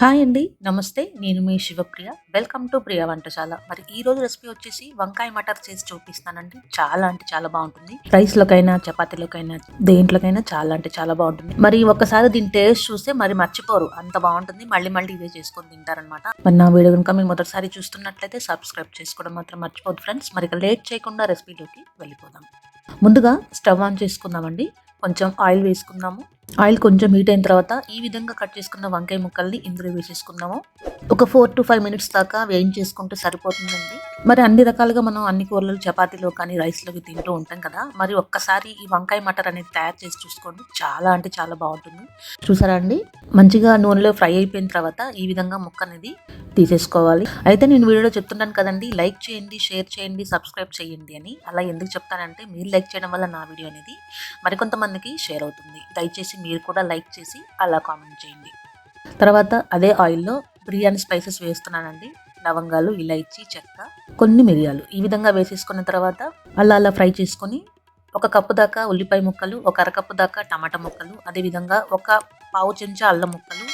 Hi అండి. నమస్తే నేను మీ Shivapriya. Welcome to Priya Vantasala. మరి ఈ రోజు రెసిపీ వచ్చేసి వంకాయ మటర్ చేసి చూపిస్తానండి. చాలా అంటే చాలా బాగుంటుంది. రైస్ లోకైనా చపాతీలకైనా దేంట్లోకైనా చాలా అంటే చాలా బాగుంటుంది. మరి ఒక్కసారి దీని టేస్ట్ చూస్తే మరి మర్చిపోరు. అంత బాగుంటుంది. మళ్ళీ మళ్ళీ ఇదే చేసుకొని తింటారనమాట మరి నా వీడియో కనుక మీరు మొదటిసారి చూస్తున్నట్లయితే సబ్స్క్రైబ్ చేసుకోవడం మాత్రం మర్చిపోదు ఫ్రెండ్స్ మరి ఇక లేట్ చేయకుండా రెసిపీలోకి వెళ్ళిపోదాం. ముందుగా స్టవ్ ఆన్ చేసుకుందామండి. కొంచెం ఆయిల్ వేసుకుందాము. ఆయిల్ కొంచెం హీట్ అయిన తర్వాత ఈ విధంగా కట్ చేసుకున్న వంకాయ ముక్కల్ని ఇందులో వేసేసుకుందాము. ఒక ఫోర్ టు ఫైవ్ మినిట్స్ దాకా వేయించేసుకుంటే సరిపోతుందండి. మరి అన్ని రకాలుగా మనం అన్ని కూరలు చపాతీలో కానీ రైస్లోకి తింటూ ఉంటాం కదా మరి ఒక్కసారి ఈ వంకాయ మటర్ అనేది తయారు చేసి చూసుకోండి. చాలా అంటే చాలా బాగుంటుంది. చూసారా అండి? మంచిగా నూనెలో ఫ్రై అయిపోయిన తర్వాత ఈ విధంగా ముక్క అనేది తీసేసుకోవాలి. అయితే నేను వీడియోలో చెప్తున్నాను కదండి లైక్ చేయండి షేర్ చేయండి సబ్స్క్రైబ్ చేయండి అని. అలా ఎందుకు చెప్తానంటే మీరు లైక్ చేయడం వల్ల నా వీడియో అనేది మరికొంతమందికి షేర్ అవుతుంది. దయచేసి మీరు కూడా లైక్ చేసి అలా కామెంట్ చేయండి. తర్వాత అదే ఆయిల్లో బిర్యానీ స్పైసెస్ వేస్తున్నానండి. లవంగాలు ఇలైచి చెక్క కొన్ని మిరియాలు. ఈ విధంగా వేసేసుకున్న తర్వాత అలా అలా ఫ్రై చేసుకొని ఒక కప్పు దాకా ఉల్లిపాయ ముక్కలు ఒక అరకప్పు దాకా టమాటా ముక్కలు అదేవిధంగా ఒక పావు చెంచా అల్లం ముక్కలు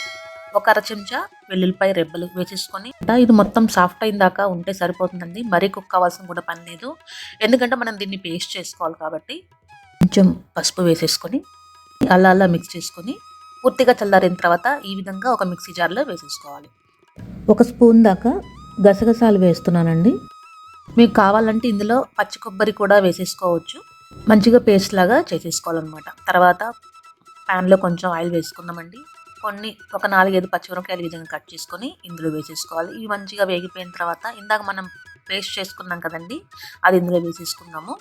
ఒక అర చెంచా వెల్లుల్లిపాయ రెబ్బలు వేసేసుకొని ఇది మొత్తం సాఫ్ట్ అయిన దాకా ఉంటే సరిపోతుందండి. మరీ కుక్ కావాల్సిన కూడా పని లేదు. ఎందుకంటే మనం దీన్ని పేస్ట్ చేసుకోవాలి కాబట్టి కొంచెం పసుపు వేసేసుకొని అలా అలా మిక్స్ చేసుకొని పూర్తిగా చల్లారిన తర్వాత ఈ విధంగా ఒక మిక్సీ జార్లో వేసేసుకోవాలి. ఒక స్పూన్ దాకా గసగసాలు వేస్తున్నానండి. మీకు కావాలంటే ఇందులో పచ్చి కొబ్బరి కూడా వేసేసుకోవచ్చు. మంచిగా పేస్ట్ లాగా చేసేసుకోవాలన్నమాట. తర్వాత ప్యాన్లో కొంచెం ఆయిల్ వేసుకుందామండి. కొన్ని ఒక నాలుగైదు పచ్చిమిరపకాయలు విధంగా కట్ చేసుకొని ఇందులో వేసేసుకోవాలి. ఇవి మంచిగా వేగిపోయిన తర్వాత ఇందాక మనం పేస్ట్ చేసుకున్నాం కదండి అది ఇందులో వేసేసుకున్నాము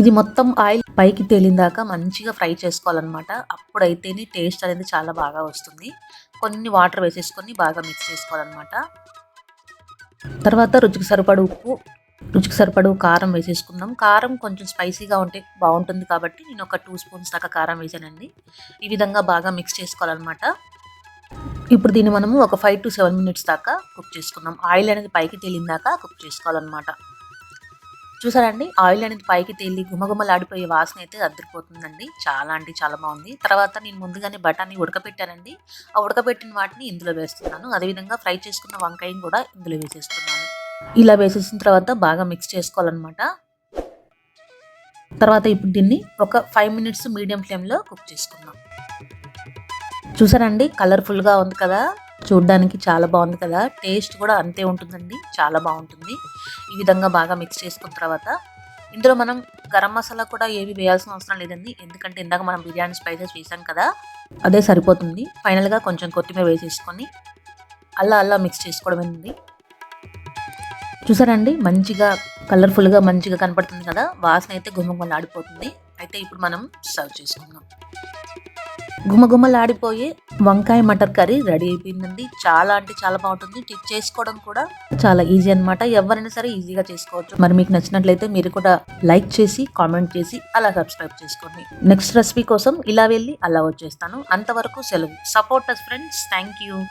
ఇది మొత్తం ఆయిల్ పైకి తేలిందాక మంచిగా ఫ్రై చేసుకోవాలన్నమాట. అప్పుడైతేనే టేస్ట్ అనేది చాలా బాగా వస్తుంది. కొన్ని వాటర్ వేసేసుకొని బాగా మిక్స్ చేసుకోవాలన్నమాట. తర్వాత రుచికి సరిపడు ఉప్పు రుచికి సరిపడు కారం వేసేసుకుందాం. కారం కొంచెం స్పైసీగా ఉంటే బాగుంటుంది కాబట్టి నేను ఒక టూ స్పూన్స్ దాకా కారం వేసానండి. ఈ విధంగా బాగా మిక్స్ చేసుకోవాలన్నమాట. ఇప్పుడు దీన్ని మనము ఒక ఫైవ్ టు సెవెన్ మినిట్స్ దాకా కుక్ చేసుకుందాం. ఆయిల్ అనేది పైకి తేలిందాక కుక్ చేసుకోవాలన్నమాట. చూసారండి? ఆయిల్ అనేది పైకి తేలి గుమగుమలాడిపోయే వాసన అయితే అద్దరిపోతుందండి. చాలా అంటే చాలా బాగుంది. తర్వాత నేను ముందుగానే బఠానీ ఉడకపెట్టానండి. ఆ ఉడకబెట్టిన వాటిని ఇందులో వేస్తున్నాను. అదేవిధంగా ఫ్రై చేసుకున్న వంకాయని కూడా ఇందులో వేసేస్తున్నాను. ఇలా వేసేసిన తర్వాత బాగా మిక్స్ చేసుకోవాలన్నమాట. తర్వాత ఇప్పుడు దీన్ని ఒక ఫైవ్ మినిట్స్ మీడియం ఫ్లేమ్లో కుక్ చేసుకుందాం. చూసారండి? కలర్ఫుల్గా ఉంది కదా? చూడ్డానికి చాలా బాగుంది కదా. టేస్ట్ కూడా అంతే ఉంటుందండి. చాలా బాగుంటుంది. ఈ విధంగా బాగా మిక్స్ చేసుకున్న తర్వాత ఇందులో మనం గరం మసాలా కూడా ఏవి వేయాల్సిన అవసరం లేదండి. ఎందుకంటే ఇందాక మనం బిర్యానీ స్పైసెస్ వేసాం కదా అదే సరిపోతుంది. ఫైనల్గా కొంచెం కొత్తిమీర వేసేసుకొని అల్లా అల్లా మిక్స్ చేసుకోవడం చూసారండి? మంచిగా కలర్ఫుల్గా మంచిగా కనపడుతుంది కదా. వాసన అయితే గుమ్మగుమ్మలాడిపోతుంది. అయితే ఇప్పుడు మనం సర్వ్ చేసుకుందాం. గుమగుమలాడిపోయి వంకాయ మటర్ కర్రీ రెడీ అయిపోయిందండి. చాలా అంటే చాలా బాగుంటుంది. టిప్ చేసుకోవడం కూడా చాలా ఈజీ అనమాట ఎవరైనా సరే ఈజీగా చేసుకోవచ్చు. మరి మీకు నచ్చినట్లయితే మీరు కూడా లైక్ చేసి కామెంట్ చేసి అలా సబ్స్క్రైబ్ చేసుకోండి. నెక్స్ట్ రెసిపీ కోసం ఇలా వెళ్ళి అలా వచ్చేస్తాను. అంతవరకు సెలవు. Support friends. Thank you.